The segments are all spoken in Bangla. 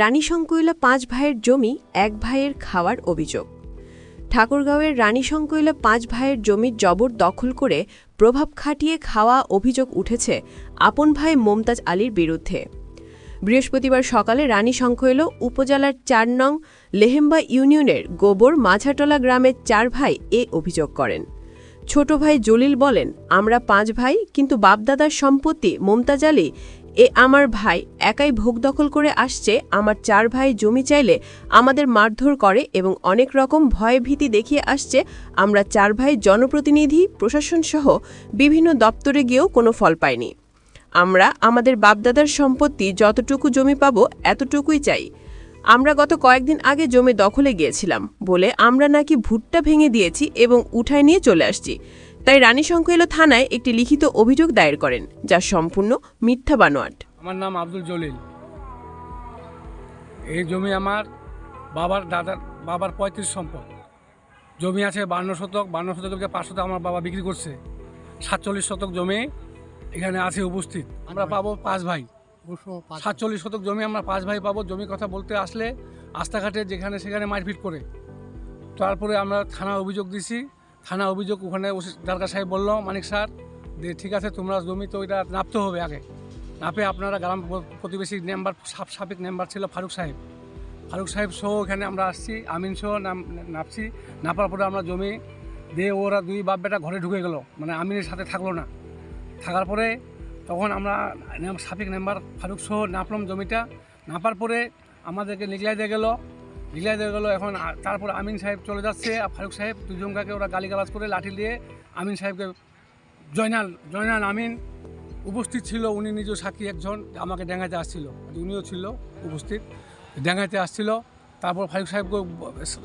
রানী শঙ্কৈলা পাঁচ ভাইয়ের জমি, এক ভাইয়ের খাওয়ার অভিযোগ। ঠাকুরগাঁওয়ের রানী শঙ্কৈলা পাঁচ ভাইয়ের জমির জবর দখল করে প্রভাব খাটিয়ে খাওয়া অভিযোগ উঠেছে আপন ভাই মমতাজ আলীর বিরুদ্ধে। বৃহস্পতিবার সকালে রানী শঙ্কৈল উপজেলার চার নং লেহেম্বা ইউনিয়নের গোবর মাঝাটলা গ্রামের চার ভাই এ অভিযোগ করেন। ছোট ভাই জলিল বলেন, আমরা পাঁচ ভাই, কিন্তু বাপদাদার সম্পত্তি মমতাজ আলী এ আমার ভাই একাই ভোগ দখল করে আসছে, আমার চার ভাই জমি চাইলে আমাদের মারধর করে এবং অনেক রকম ভয় ভীতি দেখিয়ে আসছে, আমরা চার ভাই জনপ্রতিনিধি, প্রশাসন সহ বিভিন্ন দপ্তরে গিয়েও কোনো ফল পাইনি। আমরা আমাদের বাপদাদার সম্পত্তি যতটুকু জমি পাবো এতটুকুই চাই। আমরা গত কয়েকদিন আগে জমি দখলে গিয়েছিলাম বলে আমরা নাকি ভুট্টা ভেঙে দিয়েছি এবং উঠায় নিয়ে চলে আসছি। তাই রানী শঙ্কৈল থানায় একটি লিখিত অভিযোগ দায়ের করেন, যা সম্পূর্ণ মিথ্যা বানোয়াট। আমার নাম আব্দুল জলিল। এই জমি আমার বাবার দাদার, বাবার পঁয়ত্রিশ সম্পদ। জমি আছে বান্ন শতক, বান্ন শতকের পাঁচ শতক আমার বাবা বিক্রি করছে। সাতচল্লিশ শতক জমি এখানে আছে উপস্থিত। আমরা পাবো পাঁচ ভাই। সাতচল্লিশ শতক জমি আমরা পাঁচ ভাই পাবো। জমি কথা বলতে আসলে রাস্তাঘাটে যেখানে সেখানে মারপিট করে। তারপরে আমরা থানা অভিযোগ দিছি। থানা অভিযোগ ওখানে দারগা সাহেব বলল, মানিক স্যার যে ঠিক আছে, তোমরা জমি তো এটা নাপতে হবে আগে। নাপে আপনারা গ্রাম প্রতিবেশী মেম্বার সাবেক মেম্বার ছিল ফারুক সাহেব। ফারুক সাহেব সহ এখানে আমরা আসছি, আমিন সহ নাম, নাপছি। নাপার পরে আমরা জমি দিয়ে ওরা দুই বাপ বেটা ঘরে ঢুকে গেল মানে আমিনের সাথে থাকল না। থাকার পরে তখন আমরা সাবেক মেম্বার ফারুক সহ নাপলাম জমিটা। নাপার পরে আমাদেরকে নিগলাই দিয়ে গেল দিয়ে গেলো, এখন তারপর আমিন সাহেব চলে যাচ্ছে, আর ফারুক সাহেব দুজনকাকে ওরা গালি গালিগালাজ করে লাঠি দিয়ে আমিন সাহেবকে, জয়নাল জয়নাল আমিন উপস্থিত ছিল, উনি নিজেও সাক্ষী একজন, আমাকে ডেঙ্গাইতে আসছিল উনিও ছিল উপস্থিত, ডেঙ্গাইতে আসছিল, তারপর ফারুক সাহেবকে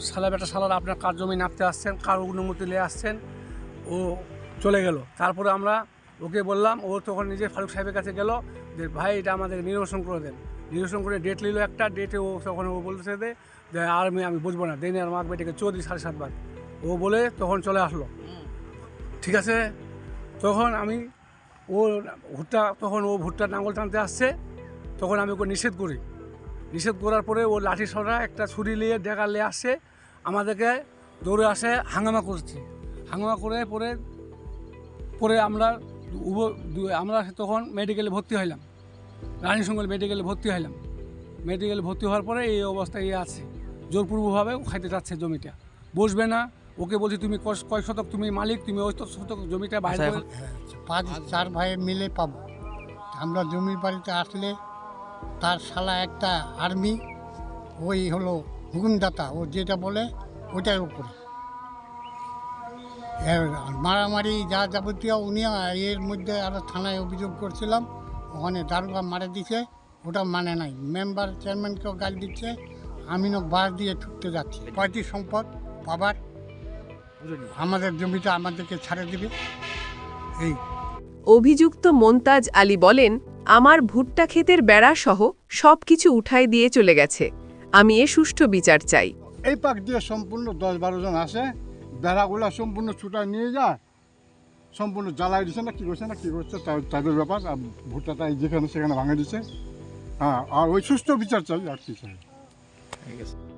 সালা বেটা সালার আপনার কার জমি নাপতে আসছেন, কার অনুমতি নিয়ে আসছেন, ও চলে গেল। তারপরে আমরা ওকে বললাম, ও তখন নিজে ফারুক সাহেবের কাছে গেল, যে ভাই, এটা আমাদের নিরসন করে দেন। নিরসন করে ডেট নিল একটা ডেটে ও তখন ও বলতেছে যে আর আমি আমি বুঝব না। দেন আর মাক বেটাকে চৌধুরী সাড়ে সাতবার। ও বলে তখন চলে আসলো। ঠিক আছে? তখন আমি ও ভুট্টা, তখন ও ভুট্টার নাঙ্গল টানতে আসছে। তখন আমি ওকে নিষেধ করি। নিষেধ করার পরে ও লাঠি সরা একটা ছুরি নিয়ে ডেকা নিয়ে আসছে আমাদেরকে দৌড়ে আসে, হাঙ্গামা করছে। হাঙ্গামা করে পরে পরে আমরা আমরা তখন মেডিকেলে ভর্তি হইলাম। রানী সঙ্গল মেডিকেলে ভর্তি হইলাম। মেডিকেলে ভর্তি হওয়ার পরে এই অবস্থায় আছে। জোরপূর্বভাবে ও খাইতে যাচ্ছে জমিটা। বসবে না ওকে বলছি তুমি কয় কয় শতক তুমি মালিক তুমি ওই শতক জমিটা বাইরে পাঁচ চার ভাই মিলে পাবো। আমরা জমির বাড়িতে আসলে তার শালা একটা আর্মি ওই হলো হুকুমদাতা ও যেটা বলে ওটার উপরে। মারামারি যা যাবতীয় উনি এর মধ্যে আরও থানায় অভিযোগ করছিলাম ওখানে দারোগা মারা দিছে ওটা মানে নাই। মেম্বার চেয়ারম্যানকেও গাল দিচ্ছে আমিনও বাস দিয়ে ছুটতে যাচ্ছি। কয়টি সম্পদ? পাবার আমাদের জমিটা আমাদেরকে ছাড়ে দিবে। এই। অভিযুক্ত মন্তাজ আলী বলেন আমার ভুট্টা ক্ষেতের বেড়া সহ সব কিছু উঠাই দিয়ে চলে গেছে। আমি এ সুষ্ঠু বিচার চাই। এই পাক দিয়ে সম্পূর্ণ দশ বারো জন আসে। বেড়াগুলা সম্পূর্ণ ছুটা নিয়ে যায়। সম্পূর্ণ জ্বালাই দিছে না কি করছে না কি করছে তাদের ব্যাপার। আর ভুট্টাটা যেখানে সেখানে ভাঙে দিছে। হ্যাঁ আর ওই সুস্থ বিচার চাই আর কি চাই। I guess.